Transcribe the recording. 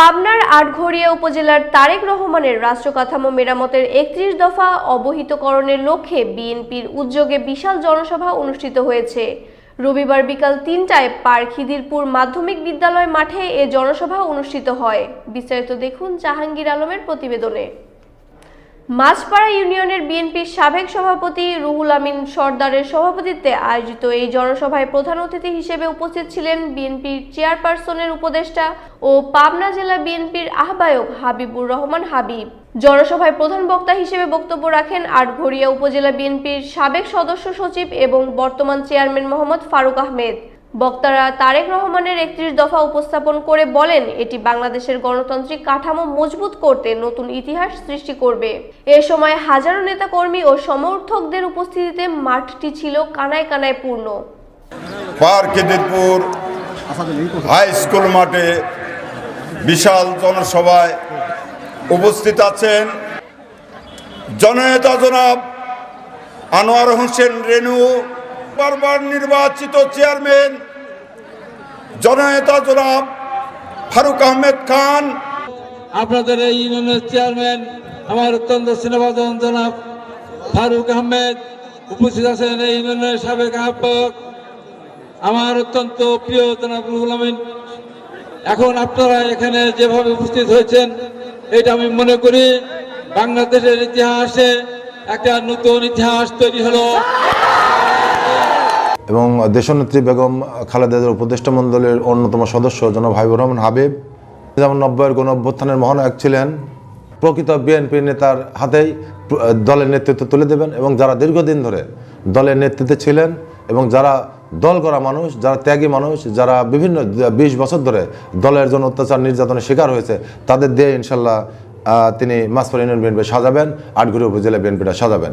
পাবনার আটঘরিয়া উপজেলার তারেক রহমানের রাষ্ট্র কাঠামো মেরামতের একত্রিশ দফা অবহিতকরণের লক্ষ্যে বিএনপির উদ্যোগে বিশাল জনসভা অনুষ্ঠিত হয়েছে। রবিবার বিকাল তিনটায় পার খিদিরপুর মাধ্যমিক বিদ্যালয় মাঠে এ জনসভা অনুষ্ঠিত হয়। বিস্তারিত দেখুন জাহাঙ্গীর আলমের প্রতিবেদনে। মাছপাড়া ইউনিয়নের বিএনপির সাবেক সভাপতি রুহুল আমিন সর্দারের সভাপতিত্বে আয়োজিত এই জনসভায় প্রধান অতিথি হিসেবে উপস্থিত ছিলেন বিএনপির চেয়ারপারসনের উপদেষ্টা ও পাবনা জেলা বিএনপির আহ্বায়ক হাবিবুর রহমান হাবিব। জনসভায় প্রধান বক্তা হিসেবে বক্তব্য রাখেন আটঘরিয়া উপজেলা বিএনপির সাবেক সদস্য সচিব এবং বর্তমান চেয়ারম্যান মোহাম্মদ ফারুক আহমেদ। বক্তারা তারেক রহমানের একত্রিশ দফা উপস্থাপন করে বলেন, এটি বাংলাদেশের গণতান্ত্রিক কাঠামো মজবুত করতে নতুন ইতিহাস সৃষ্টি করবে। এ সময় হাজারো নেতাকর্মী ও সমর্থকদের উপস্থিতিতে মাঠটি ছিল কানায় কানায় পূর্ণ। পার্ক খিদিরপুর হাই স্কুল মাঠে বিশাল জনসভায় উপস্থিত আছেন জননেতা জনাব আনোয়ার হোসেন রেনু বারবার নির্বাচিত চেয়ারম্যান জননেতা জনাব ফারুক আহমেদ খান। আপনাদের এই ইউনিয়নের চেয়ারম্যান, আমার অত্যন্ত স্নেহভাজন জনাব ফারুক আহমেদ উপস্থিত আছেন এই ইউনিয়নের সাবেক আহ্বায়ক। আমার অত্যন্ত প্রিয় জনাব রুহুল আমিন, এখন আপনারা এখানে যেভাবে উপস্থিত হয়েছেন, এটা আমি মনে করি বাংলাদেশের ইতিহাসে একটা নতুন ইতিহাস তৈরি হলো। এবং দেশনেত্রী বেগম খালেদা জিয়ার উপদেষ্টা মণ্ডলের অন্যতম সদস্য জনাব হাবিবুর রহমান হাবিব, যেমন নব্বইয়ের গণ অভ্যুত্থানের মহানায়ক ছিলেন, প্রকৃত বিএনপি নেতার হাতেই দলের নেতৃত্ব তুলে দেবেন এবং যারা দীর্ঘদিন ধরে দলের নেতৃত্বে ছিলেন এবং যারা দল করা মানুষ, যারা ত্যাগী মানুষ, যারা বিভিন্ন বিশ বছর ধরে দলের জন্য অত্যাচার নির্যাতনের শিকার হয়েছে, তাদের দিয়ে ইনশাল্লাহ তিনি মাসপার ইউনিয়ন বিএনপি সাজাবেন, আটগুড়ি উপজেলা বিএনপিটা সাজাবেন।